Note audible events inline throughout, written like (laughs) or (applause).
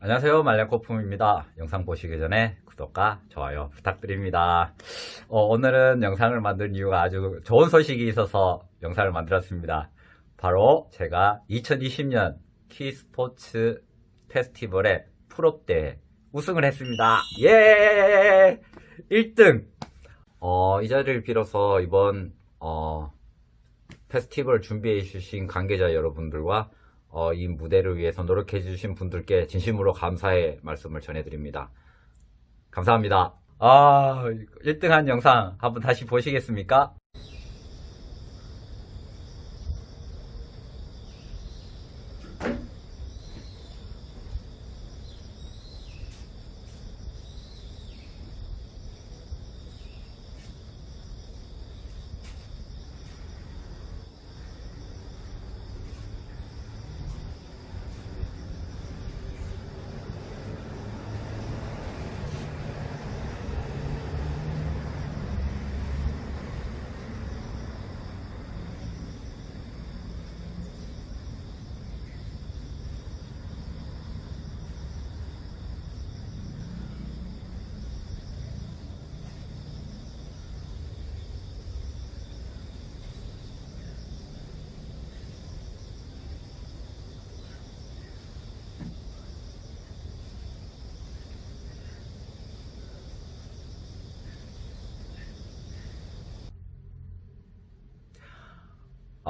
안녕하세요. 말량코품입니다. 영상 보시기 전에 구독과 좋아요 부탁드립니다. 어, 오늘은 영상을 만든 이유가 아주 좋은 소식이 있어서 영상을 만들었습니다. 바로 제가 2020년 키스포츠 페스티벌의 풀업대회 우승을 했습니다. 예! 1등! 어, 이 자리를 빌어서 이번, 어, 페스티벌 준비해 주신 관계자 여러분들과 어, 이 무대를 위해서 노력해 주신 분들께 진심으로 감사의 말씀을 전해드립니다. 감사합니다. 아, 1등한 영상 한번 다시 보시겠습니까?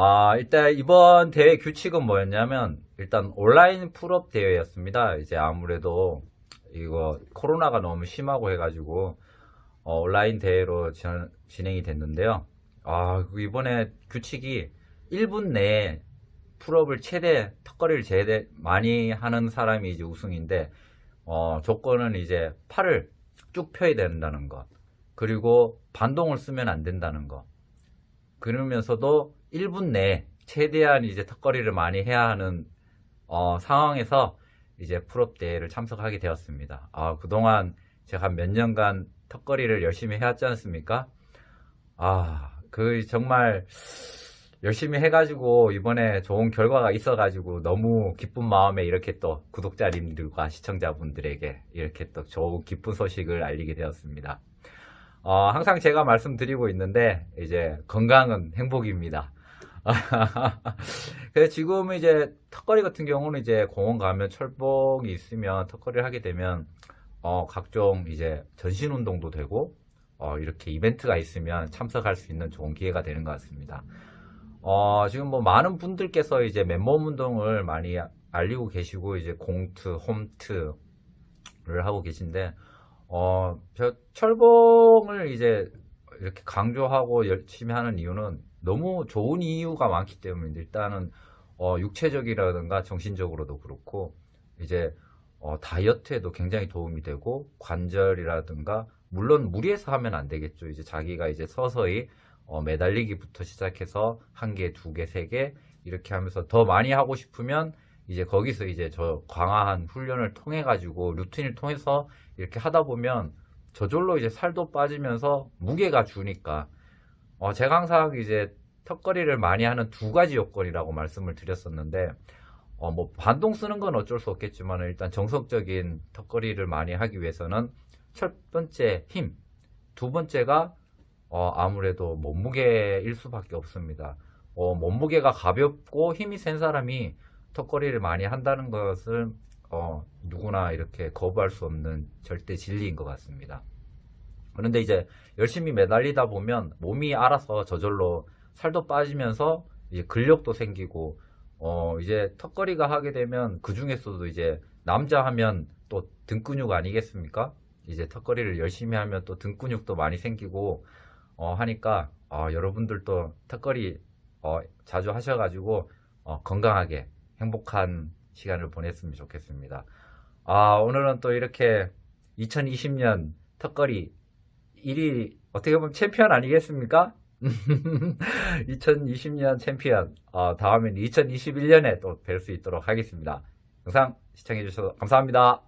아, 일단 이번 대회 규칙은 뭐였냐면, 일단 온라인 풀업 대회였습니다. 이제 아무래도 이거 코로나가 너무 심하고 해가지고, 어, 온라인 대회로 진, 진행이 됐는데요. 아, 그 이번에 규칙이 1분 내에 풀업을 최대, 턱걸이를 제대 많이 하는 사람이 이제 우승인데, 어, 조건은 이제 팔을 쭉 펴야 된다는 것. 그리고 반동을 쓰면 안 된다는 것. 그러면서도 1분 내에 최대한 이제 턱걸이를 많이 해야 하는 어, 상황에서 이제 풀업 대회를 참석하게 되었습니다. 아, 그동안 제가 몇 년간 턱걸이를 열심히 해왔지 않습니까? 아, 그 정말 열심히 해가지고 이번에 좋은 결과가 있어가지고 너무 기쁜 마음에 이렇게 또 구독자님들과 시청자분들에게 이렇게 또 좋은 기쁜 소식을 알리게 되었습니다. 어, 항상 제가 말씀드리고 있는데 이제 건강은 행복입니다. (laughs) 그래서 지금 이제 턱걸이 같은 경우는 이제 공원 가면 철봉이 있으면 턱걸이를 하게 되면 어, 각종 이제 전신 운동도 되고 어, 이렇게 이벤트가 있으면 참석할 수 있는 좋은 기회가 되는 것 같습니다. 어, 지금 뭐 많은 분들께서 이제 맨몸 운동을 많이 알리고 계시고 이제 공트, 홈트를 하고 계신데 어, 저 철봉을 이제 이렇게 강조하고 열심히 하는 이유는 너무 좋은 이유가 많기 때문에 일단은 어, 육체적이라든가 정신적으로도 그렇고 이제 어, 다이어트에도 굉장히 도움이 되고 관절이라든가 물론 무리해서 하면 안 되겠죠. 이제 자기가 이제 서서히 어, 매달리기부터 시작해서 한 개, 두 개, 세 개 이렇게 하면서 더 많이 하고 싶으면 이제 거기서 이제 저 강화한 훈련을 통해 가지고 루틴을 통해서 이렇게 하다 보면 저절로 이제 살도 빠지면서 무게가 주니까 어, 제가 항상 이제 턱걸이를 많이 하는 두 가지 요건이라고 말씀을 드렸었는데 어, 뭐 반동 쓰는 건 어쩔 수 없겠지만 일단 정석적인 턱걸이를 많이 하기 위해서는 첫 번째 힘, 두 번째가 어, 아무래도 몸무게일 수밖에 없습니다. 어, 몸무게가 가볍고 힘이 센 사람이 턱걸이를 많이 한다는 것을 어, 누구나 이렇게 거부할 수 없는 절대 진리인 것 같습니다. 그런데 이제 열심히 매달리다 보면 몸이 알아서 저절로 살도 빠지면서 이제 근력도 생기고 어 이제 턱걸이가 하게 되면 그 중에서도 이제 남자 하면 또 등 근육 아니겠습니까? 이제 턱걸이를 열심히 하면 또 등 근육도 많이 생기고 어 하니까 어 여러분들도 턱걸이 어 자주 하셔가지고 어 건강하게 행복한 시간을 보냈으면 좋겠습니다. 아 오늘은 또 이렇게 2020년 턱걸이 1위 어떻게 보면 챔피언 아니겠습니까? (laughs) 2020년 챔피언 어, 다음엔 2021년에 또 뵐 수 있도록 하겠습니다. 영상 시청해주셔서 감사합니다.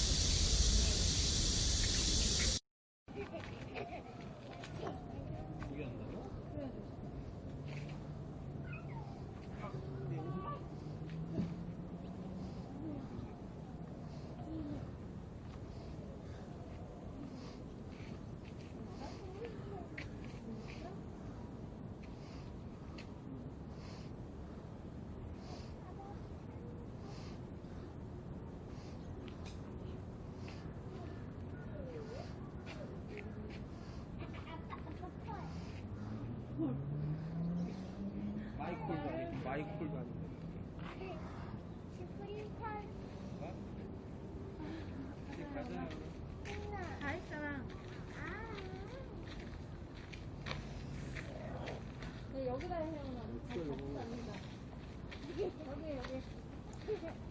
아니고 마이콜도 아니고 이제 가자 다 있잖아. 네, 여기다 해요. 여기. 여기.